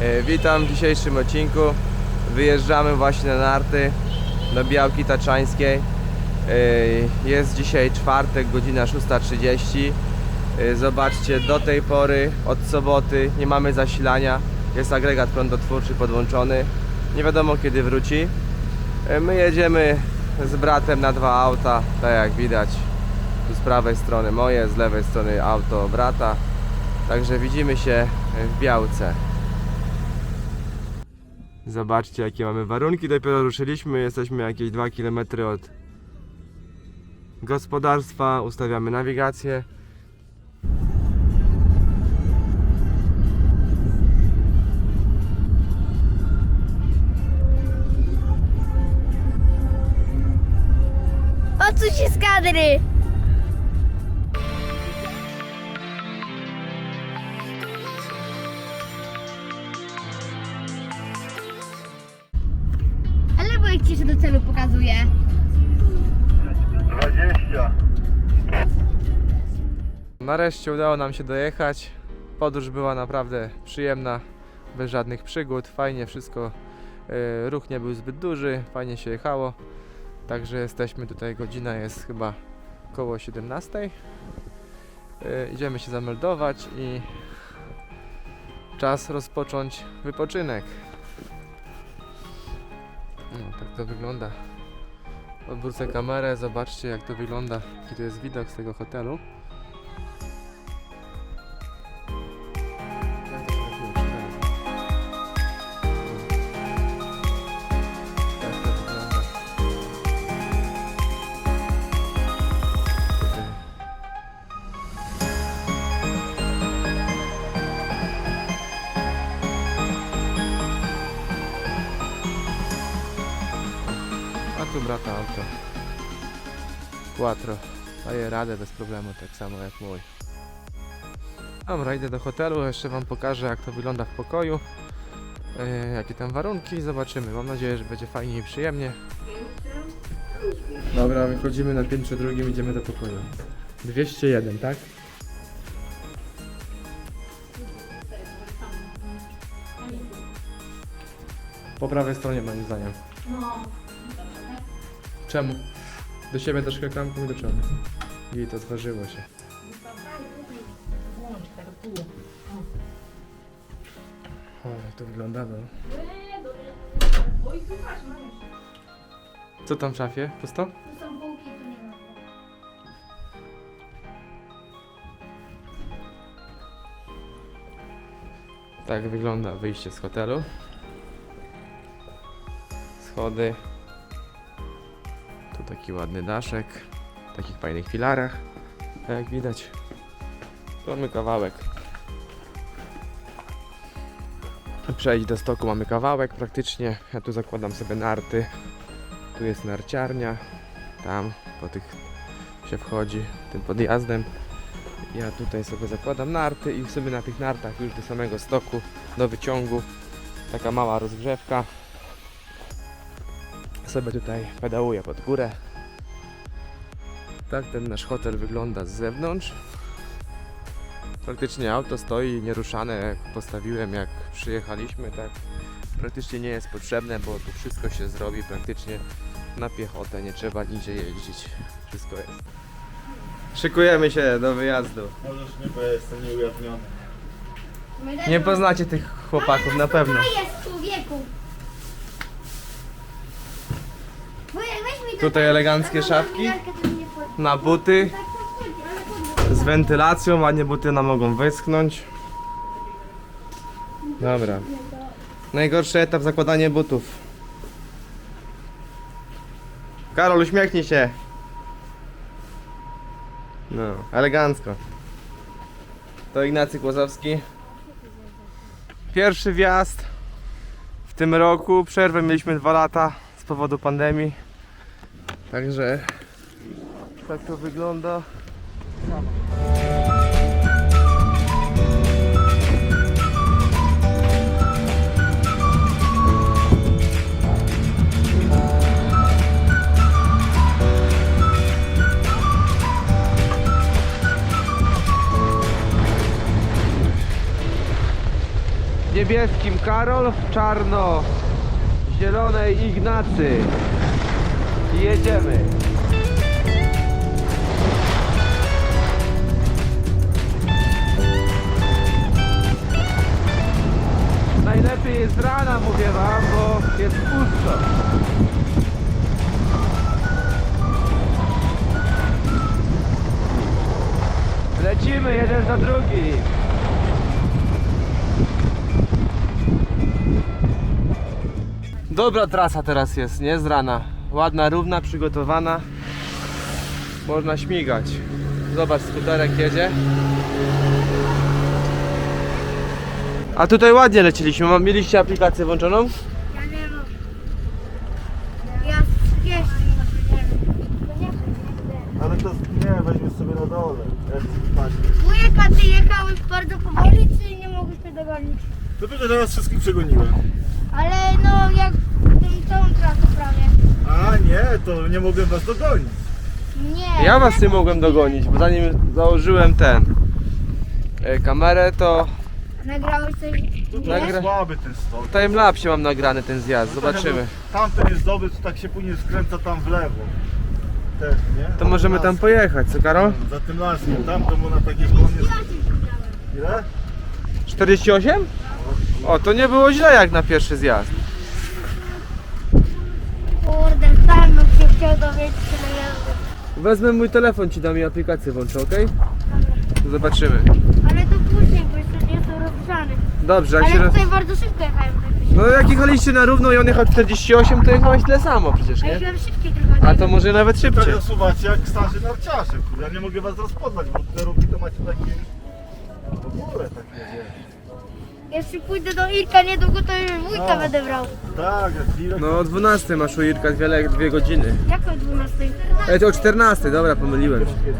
E, Witam w dzisiejszym odcinku. Wyjeżdżamy właśnie na narty do Białki Taczańskiej. E, Jest dzisiaj czwartek, godzina 6.30. E, Zobaczcie, do tej pory, od soboty, nie mamy zasilania. Jest agregat prądotwórczy podłączony. Nie wiadomo kiedy wróci. My jedziemy z bratem na dwa auta, tak jak widać. Tu z prawej strony moje, z lewej strony auto brata. Także widzimy się w Białce. Zobaczcie jakie mamy warunki. Dopiero ruszyliśmy, jesteśmy jakieś 2 km od gospodarstwa. Ustawiamy nawigację. Odsuń się z kadry! Nareszcie udało nam się dojechać. Podróż była naprawdę przyjemna, bez żadnych przygód. Fajnie wszystko, e, ruch nie był zbyt duży, fajnie się jechało. Także jesteśmy tutaj, godzina jest chyba koło 17. E, Idziemy się zameldować i czas rozpocząć wypoczynek. No, tak to wygląda. Odwrócę kamerę, zobaczcie jak to wygląda, to jest widok z tego hotelu. Radę bez problemu, tak samo jak mój. Dobra, idę do hotelu, jeszcze wam pokażę jak to wygląda w pokoju. E, jakie tam warunki, zobaczymy. Mam nadzieję, że będzie fajnie i przyjemnie. Dobra, wychodzimy na piętrze drugim, idziemy do pokoju. 201, tak? Po prawej stronie moim zdaniem. Czemu? Do siebie troszkę klamką i do przodu. I to otworzyło się. O, jak to wygląda, no. Co tam w szafie? Pusto? Tak wygląda wyjście z hotelu. Schody. Tu taki ładny daszek. Takich fajnych filarach. Jak widać. Mamy kawałek. Przejść do stoku mamy kawałek praktycznie. Ja tu zakładam sobie narty. Tu jest narciarnia. Tam po tych się wchodzi tym podjazdem. Ja tutaj sobie zakładam narty i sobie na tych nartach już do samego stoku, do wyciągu. Taka mała rozgrzewka. Sobie tutaj pedałuję pod górę. Tak ten nasz hotel wygląda z zewnątrz. Praktycznie auto stoi nieruszane, jak postawiłem, jak przyjechaliśmy, tak praktycznie nie jest potrzebne, bo tu wszystko się zrobi praktycznie na piechotę, nie trzeba nigdzie jeździć. Wszystko jest. Szykujemy się do wyjazdu. Możesz nie, bo ja jestem nieujawniony. Nie poznacie tych chłopaków na pewno. To jest człowieku! Wujek, weź mi to Tutaj eleganckie szafki. to Na buty, z wentylacją, ładnie buty nam mogą wyschnąć. Dobra. Najgorszy etap zakładanie butów. Karol, uśmiechnij się. No, elegancko. To Ignacy Kłosowski. Pierwszy wjazd w tym roku. Przerwę mieliśmy dwa lata z powodu pandemii. Także tak to wygląda. niebieskim Karol, w czarno zielonej Ignacy. I jedziemy. Jest z rana, mówię wam, bo jest pusto. Lecimy jeden za drugi. Dobra trasa teraz jest, nie? Z rana. Ładna, równa, przygotowana. Można śmigać. Zobacz, skuterek jedzie. A tutaj ładnie leciliśmy. Mieliście aplikację włączoną? Ja nie mam. Ja z 30 może nie wiem. Ale to nie, weźmy sobie na dole. Jak spać. Wujek, a ty jechałeś bardzo powoli, czy nie mogłeś mnie dogonić? To tylko teraz wszystkich przegoniłem. Ale no, jak tą całą trasę prawie. A nie, to nie mogłem was dogonić. Nie. Ja was nie mogłem dogonić, bo zanim założyłem ten e, kamerę, to Nagrałeś coś? Trochę słaby ten stok. w timelapsie mam nagrany ten zjazd. Zobaczymy. Tamten jest dobry, to tak się później skręca tam w lewo. Też, nie? To możemy tam pojechać, co Karol? Za tym laskiem, tam to mu na takie koniec. Ile? 48? O, to nie było źle jak na pierwszy zjazd. Kurde, sam bym się chciał dowiedzieć tyle jazdy. Wezmę mój telefon, ci dam i aplikację włączę, ok? Zobaczymy. Ale to nie rozgrzany. Dobrze, jak się... Ale roz- tutaj bardzo szybko jechałem. tak No jak jechaliście na równo i on jechał 48, to jechałeś tyle samo przecież, A nie? jechałem szybciej trochę. A to może nawet szybciej. Tak zasuwacie jak starzy narciarze, kurde. Ja nie mogę was rozpoznać, bo te rogi to macie takie... W ogóle takie, wiesz. Jeszcze pójdę do Irka niedługo, to już wujka No. będę brał. Tak, jak chwilę. No o 12 masz u Irka dwie, dwie godziny. Jak o 12? Ej, to o 14, dobra, pomyliłem się. Kiedy?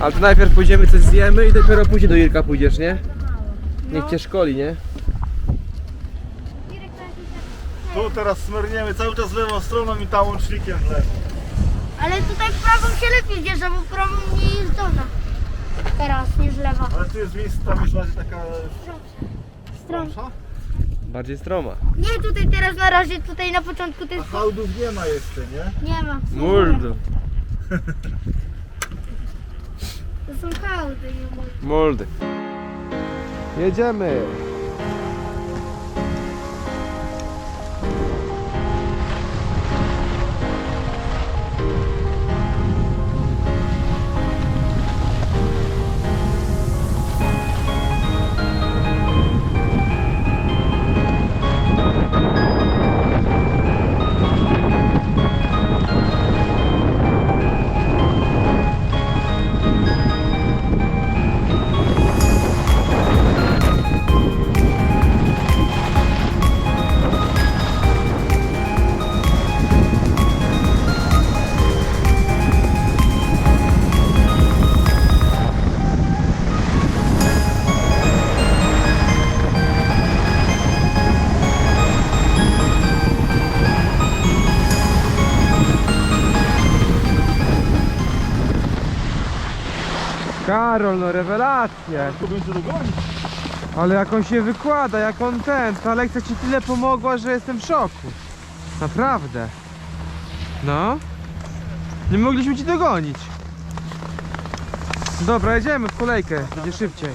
Ale to najpierw pójdziemy coś zjemy i dopiero później do Irka pójdziesz, nie? Niech cię szkoli, nie? Tu teraz smerniemy cały czas lewą stroną i tam łącznikiem w lewo. Ale tutaj w prawą się lepiej zjeżdża, bo w prawą nie jest dolna. Teraz niż lewa. Ale tu jest miejsce, tam już bardziej taka... Stron. Stromsza? Bardziej stroma. Nie tutaj teraz na razie, tutaj na początku to A jest... hałdów nie ma jeszcze, nie? Nie ma. Muldo. To są hałdy, nie ma. Moldy. Jedziemy. Karol, no rewelacja. Tu będzie dogonić. Ale jak on się wykłada, jak on ten, ta lekcja ci tyle pomogła, że jestem w szoku. Naprawdę. No. Nie mogliśmy ci dogonić. Dobra, jedziemy w kolejkę, będzie szybciej.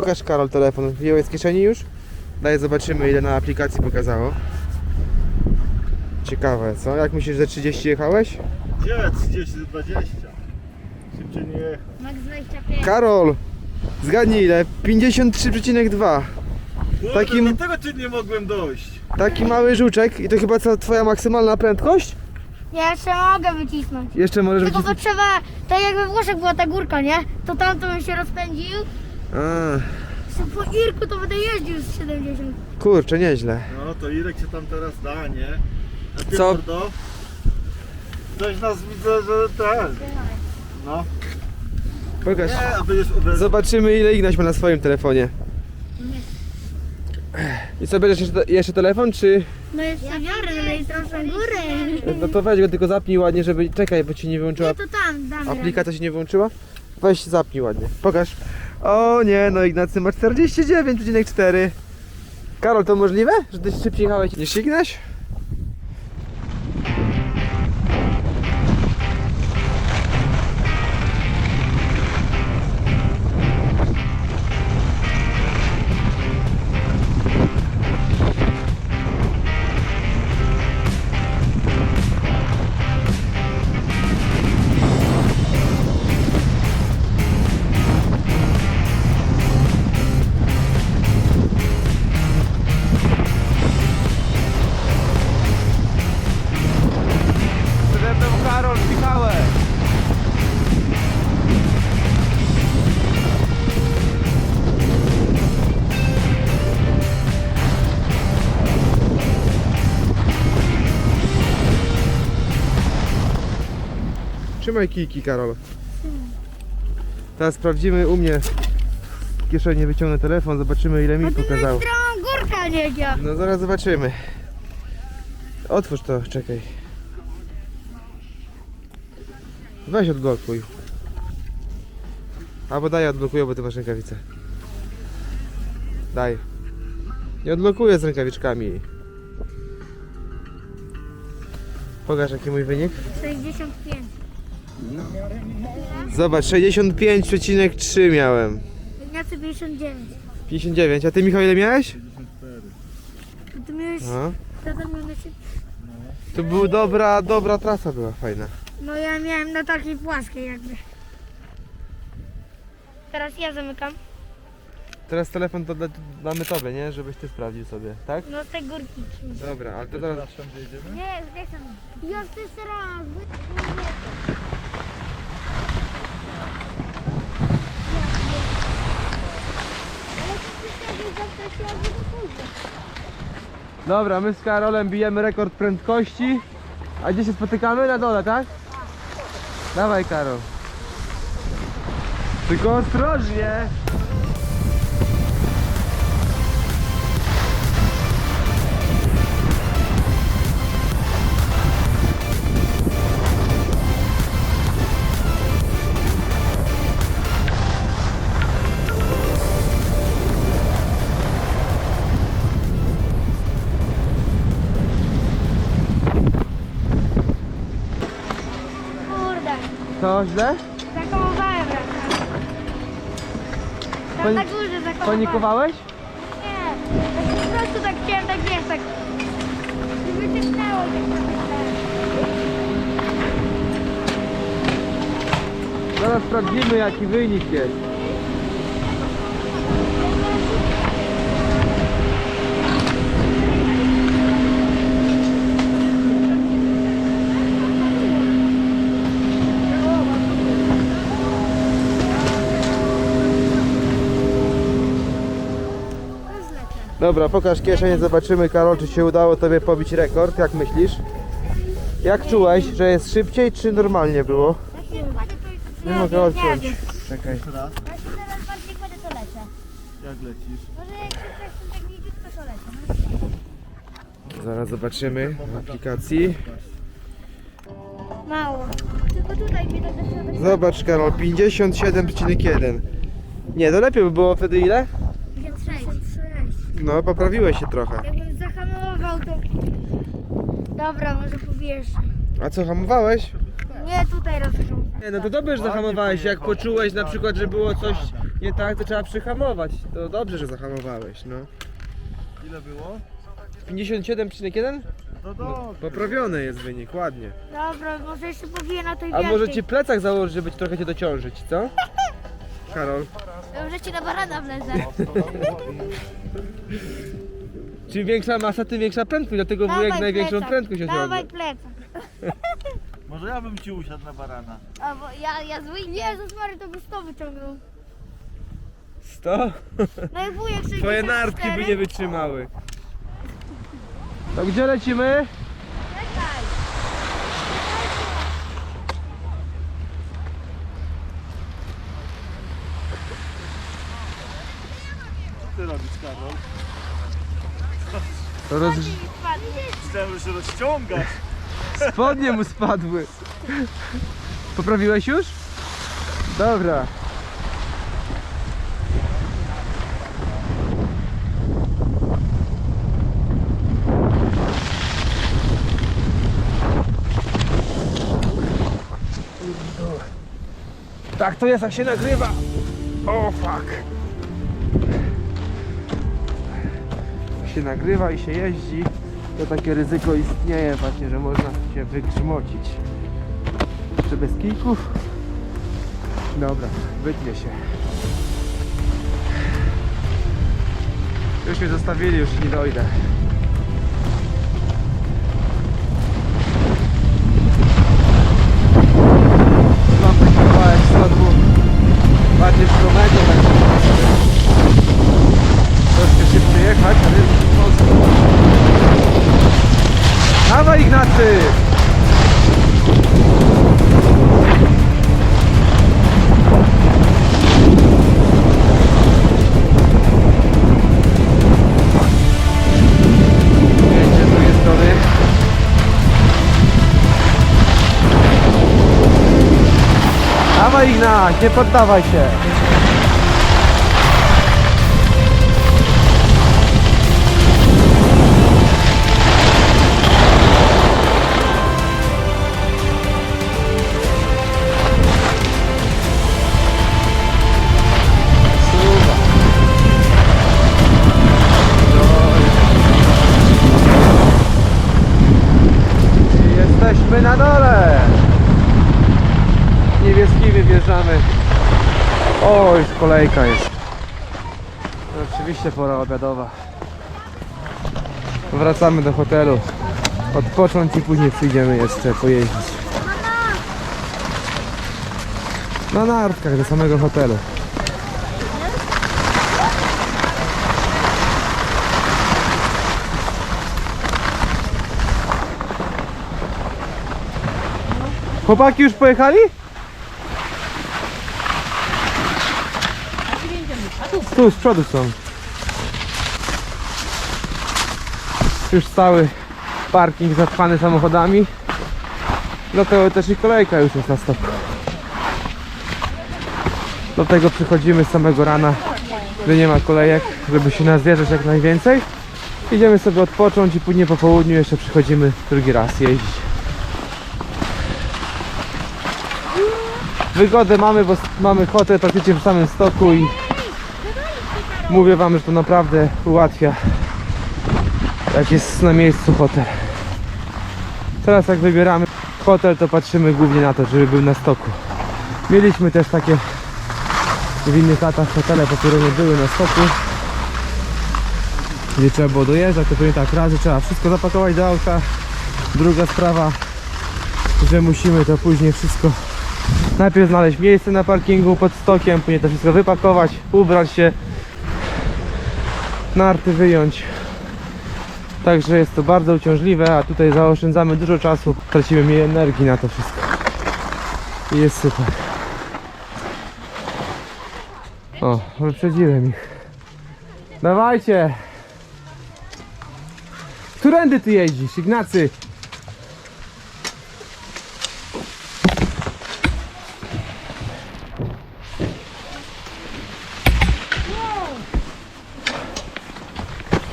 Pokaż Karol telefon. Wyjąłeś z kieszeni już? Daj zobaczymy ile na aplikacji pokazało. Ciekawe, co? Jak myślisz, że 30 jechałeś? Gdzie? 30 do 20. Szybciej nie jechać. Max 25. Karol! Zgadnij ile? 53,2 Kurde, Takim- dlatego cię nie mogłem dojść. Taki mały żuczek i to chyba co twoja maksymalna prędkość? Ja jeszcze mogę wycisnąć. Jeszcze możesz Tylko wycisnąć... bo trzeba, tak jak we Włoszech była ta górka, nie? To tamto bym się rozpędził. A, Po Irku to będę jeździł z 70. kurczę, nieźle. No to Irek się tam teraz da, nie? A ty Co? mordo? Coś nas widzę, że ten. No. Pokaż. Nie, a będziesz obecny. Zobaczymy ile Ignaś ma na swoim telefonie. I co, będziesz jeszcze, jeszcze telefon, czy... No jeszcze biorę, ale jest tam na górę. No to weź go tylko zapnij ładnie, żeby... Czekaj, bo ci nie wyłączyła... Nie, to tam dam radę. Aplikacja się nie wyłączyła? Weź zapnij ładnie. Pokaż. O nie, no Ignacy ma 49,4. Karol, to możliwe? Że ty szybciej jechałeś niż Ignaś? Trzymaj kijki, Karol. Teraz sprawdzimy u mnie. W kieszeni wyciągnę telefon, zobaczymy ile mi pokazało. górka. No zaraz zobaczymy. Otwórz to, czekaj. Weź odblokuj. Albo daj odblokuję, bo ty masz rękawice. Daj. Nie odblokuję z rękawiczkami. Pokaż jaki mój wynik. 65. Zobacz, 65,3 miałem. Ignacy 59. 59, a ty Michał ile miałeś? To ty miałeś... No. To tam miałeś... To była dobra, dobra trasa była fajna. No ja miałem na takiej płaskiej jakby. Teraz ja zamykam. Teraz telefon to da- damy tobie, nie? Żebyś ty sprawdził sobie, tak? No z tej górki. Dobra, ale to zaraz... Nie, nie chcę. Ja chcę jeszcze raz. Ale to przecież zawsze się jakby do później. Dobra, my z Karolem bijemy rekord prędkości. A gdzie się spotykamy? Na dole, tak? Dawaj, Karol. Tylko ostrożnie. Co, źle? zakołowałem raz. Tam Pani- na górze zakołowałem. Panikowałeś? Nie, tak po prostu tak chciałem, tak wiesz, tak. I wyciągnęło tak pomyślałem. Zaraz sprawdzimy jaki wynik jest. Dobra, pokaż kieszeń, zobaczymy Karol, czy się udało Tobie pobić rekord, jak myślisz? Jak czułeś, że jest szybciej, czy normalnie było? Nie mogę odciąć. Czekaj. Jeszcze raz. Ja się teraz bardziej kładę, to lecę. Jak lecisz? Może jak się tak tak niziutko, to lecę. no. Zaraz zobaczymy w aplikacji. Mało. Tylko tutaj mi do środek. Zobacz Karol, 57,1. Nie, to lepiej by było wtedy ile? 56. No, poprawiłeś się trochę. Jakbym zahamował, to... Dobra, może pobierz. A co, hamowałeś? Nie, tutaj rozrządzę. Nie, no to dobrze, że zahamowałeś. Jak poczułeś na przykład, że było coś nie tak, to trzeba przyhamować. To dobrze, że zahamowałeś, no. Ile było? 57,1? No dobra. Poprawiony jest wynik, ładnie. Dobra, może jeszcze pobiję na tej A może ci plecak założyć, żeby ci trochę cię dociążyć, co? Karol. Może ci na barana wlezę. Czym większa masa, tym większa prędkość, dlatego wujek największą plecak. prędkość. Dawaj plecak. Może ja bym ci usiadł na barana. A bo ja, ja zły Jezus Mary to by 100 wyciągnął. 100? No i wujek 64. Twoje nartki by nie wytrzymały. To gdzie lecimy? Czekaj. Co ty robisz, Karol? Roz... Myślałem, że się rozciągasz. Spodnie mu spadły. Poprawiłeś już? Dobra. Tak to jest jak się nagrywa. O fuck. Się nagrywa i się jeździ, to takie ryzyko istnieje właśnie, że można się wygrzmocić. Czy bez kijków? Dobra, wytnie się. Już mnie zostawili, już nie dojdę. Nie poddawaj się. Kolejka jest. Oczywiście pora obiadowa. Wracamy do hotelu. Odpocząć i później przyjdziemy jeszcze pojeździć. Na nartkach do samego hotelu. Chłopaki już pojechali? Tu z przodu są. Już cały parking zatrwany samochodami. Dlatego też i kolejka już jest na stoku. Do tego przychodzimy z samego rana, gdy nie ma kolejek, żeby się nazjeżdżać jak najwięcej. Idziemy sobie odpocząć i później po południu jeszcze przychodzimy drugi raz jeździć. Wygodę mamy, bo mamy hotel praktycznie w samym stoku i mówię wam, że to naprawdę ułatwia jak jest na miejscu hotel. Teraz jak wybieramy hotel, to patrzymy głównie na to, żeby był na stoku. Mieliśmy też takie w innych latach hotele, po które nie były na stoku. Gdzie trzeba było dojeżdżać, to pewnie tak razy trzeba wszystko zapakować do auta. Druga sprawa, że musimy to później wszystko najpierw znaleźć miejsce na parkingu pod stokiem, później to wszystko wypakować, ubrać się, narty wyjąć. Także jest to bardzo uciążliwe, a tutaj zaoszczędzamy dużo czasu, tracimy mniej energii na to wszystko. I jest super. O, wyprzedziłem ich. Dawajcie! Którędy ty jeździsz, Ignacy?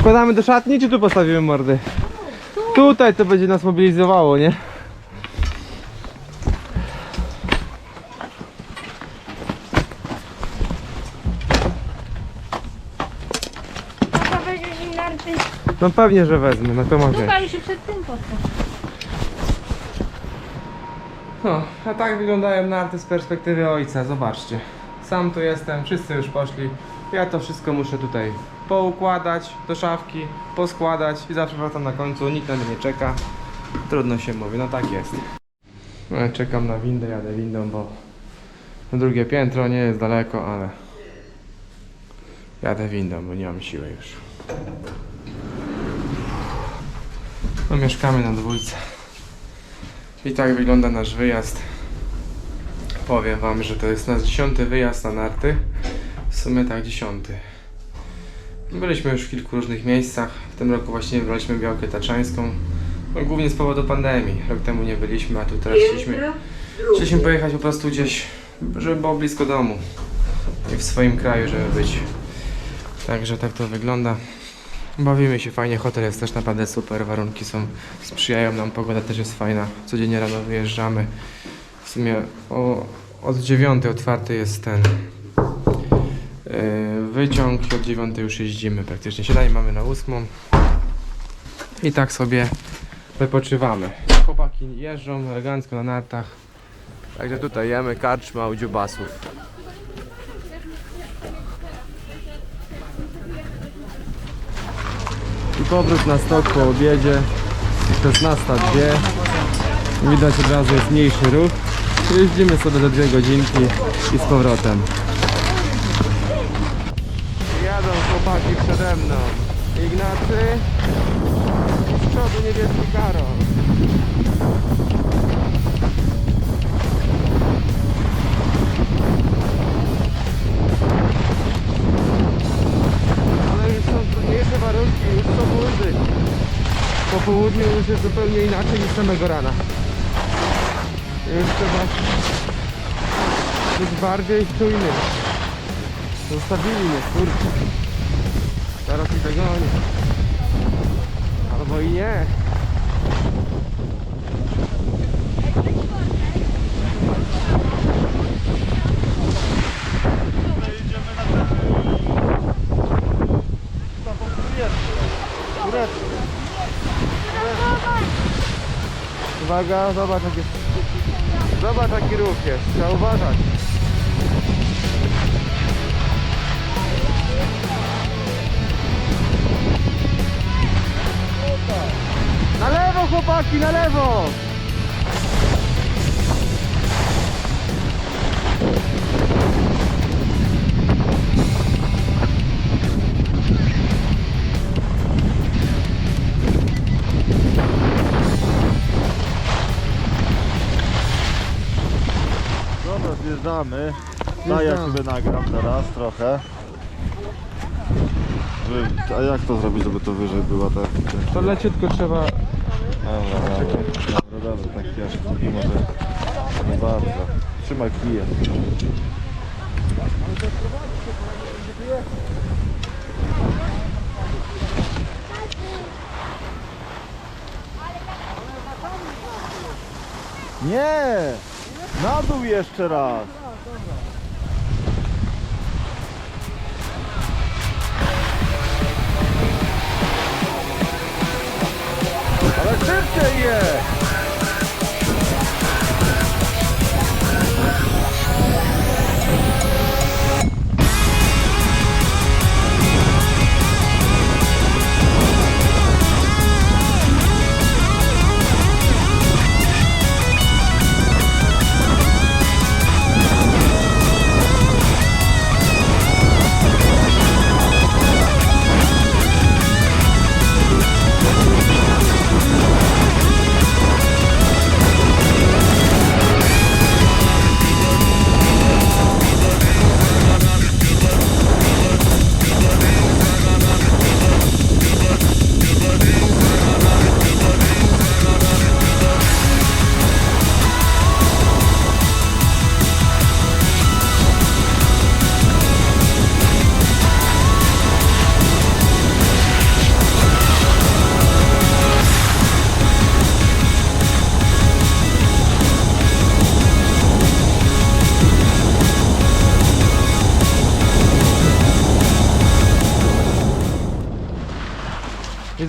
Wkładamy do szatni, czy tu postawimy mordy? Tutaj to będzie nas mobilizowało, nie? No pewnie, że wezmę, no to może. Tutaj się przed tym postaw. No, a tak wyglądają narty z perspektywy ojca, zobaczcie. Sam tu jestem, wszyscy już poszli. Ja to wszystko muszę tutaj poukładać do szafki, poskładać i zawsze wracam na końcu, nikt na mnie nie czeka. trudno się mówi, no tak jest. No, czekam na windę, jadę windą, bo drugie piętro nie jest daleko, ale jadę windą, bo nie mam siły już. No mieszkamy na dwójce. I tak wygląda nasz wyjazd. Powiem wam, że to jest nasz dziesiąty wyjazd na narty. W sumie tak dziesiąty. Byliśmy już w kilku różnych miejscach. W tym roku właśnie wybraliśmy Białkę Taczańską. No, głównie z powodu pandemii. Rok temu nie byliśmy, a tu teraz chcieliśmy, chcieliśmy pojechać po prostu gdzieś, żeby było blisko domu. I w swoim kraju, żeby być. Także tak to wygląda. Bawimy się fajnie, hotel jest też naprawdę super, warunki są, sprzyjają nam, pogoda też jest fajna. Codziennie rano wyjeżdżamy. W sumie o, od 9 otwarty jest ten wyciąg i od 9 już jeździmy praktycznie. Siadanie mamy na 8 i tak sobie wypoczywamy. Chłopaki jeżdżą elegancko na nartach. Także tutaj jemy karczma u dziubasów. I powrót na stok po obiedzie. 16.02. Widać od razu jest mniejszy ruch. Jeździmy sobie za dwie godzinki i z powrotem. Chłopaki przede mną. Ignacy. Z przodu niebieski Karol. Ale już są trudniejsze warunki, już są burzy. Po południu już jest zupełnie inaczej niż samego rana. Już trzeba być bardziej czujnym. Zostawili mnie, kurczę. Teraz ich dogonię. Albo i nie. Uwaga, zobacz jaki Zobacz jaki ruch jest, trzeba uważać. Chłopaki, na lewo! Dobra, zjeżdżamy. No ja Zjeżdżamy. sobie nagram teraz trochę. Wy- A jak to zrobić, żeby to wyżej była ta... To leciutko trzeba... Dobra, dobra, dobra, dobra, tak ciężko, mimo że nie bardzo. Trzymaj klient. Nie! Na dół jeszcze raz! Ale szybciej je!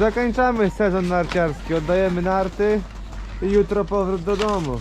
Zakończamy sezon narciarski. Oddajemy narty i jutro powrót do domu.